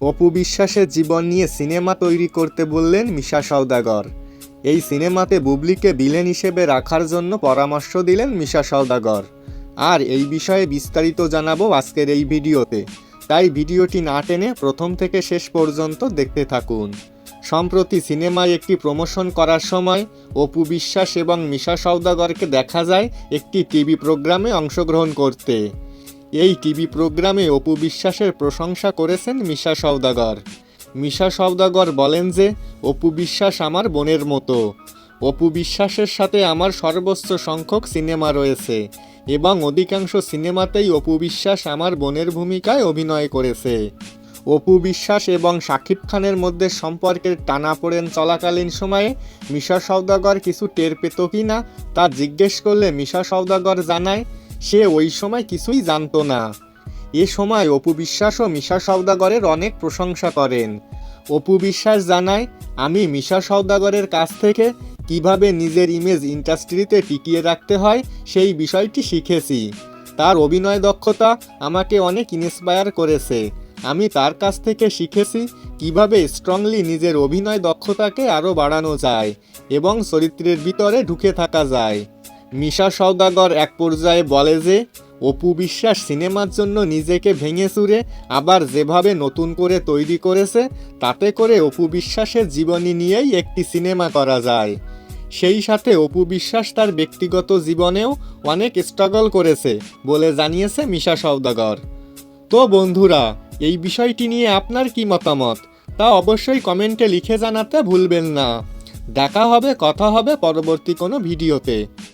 অপু বিশ্বাসের জীবন নিয়ে সিনেমা তৈরি করতে বললেন মিশা সওদাগর। এই সিনেমাতে বুবলিকে বিলেন হিসেবে রাখার জন্য পরামর্শ দিলেন মিশা সওদাগর। আর এই বিষয়ে বিস্তারিত জানাব আজকের এই ভিডিওতে। তাই ভিডিওটি না টেনে প্রথম থেকে শেষ পর্যন্ত দেখতে থাকুন। সম্প্রতি সিনেমায় একটি প্রমোশন করার সময় অপু বিশ্বাস এবং মিশা সওদাগরকে দেখা যায় একটি টিভি প্রোগ্রামে অংশগ্রহণ করতে। এই টিভি প্রোগ্রামে অপু বিশ্বাসের প্রশংসা করেছেন মিশা সওদাগর। মিশা সওদাগর বলেন যে, অপু বিশ্বাস আমার বোনের মতো। অপু বিশ্বাসের সাথে আমার সর্বোচ্চ সংখ্যক সিনেমা রয়েছে এবং অধিকাংশ সিনেমাতেই অপু বিশ্বাস আমার বোনের ভূমিকায় অভিনয় করেছে। অপু বিশ্বাস এবং শাকিব খানের মধ্যে সম্পর্কের টানাপোড়েন চলাকালীন সময়ে মিশা সওদাগর কিছু টের পেত কি না তা জিজ্ঞেস করলে মিশা সওদাগর জানায় সে ওই সময় কিছুই জানতো না। এ সময় অপু বিশ্বাস ও মিশা সওদাগরের অনেক প্রশংসা করেন। অপু বিশ্বাস জানায়, আমি মিশা সওদাগরের কাছ থেকে কীভাবে নিজের ইমেজ ইন্ডাস্ট্রিতে টিকিয়ে রাখতে হয় সেই বিষয়টি শিখেছি। তার অভিনয় দক্ষতা আমাকে অনেক ইন্সপায়ার করেছে। আমি তার কাছ থেকে শিখেছি কীভাবে স্ট্রংলি নিজের অভিনয় দক্ষতাকে আরও বাড়ানো যায় এবং চরিত্রের ভিতরে ঢুকে থাকা যায়। মিশা সওদাগর এক পর্যায়ে বলে যে, অপু বিশ্বাস সিনেমার জন্য নিজেকে ভেঙে চুরে আবার যেভাবে নতুন করে তৈরি করেছে, তাতে করে অপু বিশ্বাসের জীবনী নিয়েই একটি সিনেমা করা যায়। সেই সাথে অপু বিশ্বাস তার ব্যক্তিগত জীবনেও অনেক স্ট্রাগল করেছে বলে জানিয়েছে মিশা সওদাগর। তো বন্ধুরা, এই বিষয়টি নিয়ে আপনার কি মতামত? তা অবশ্যই কমেন্টে লিখে জানাতে ভুলবেন না। দেখা হবে, কথা হবে পরবর্তী কোনো ভিডিওতে।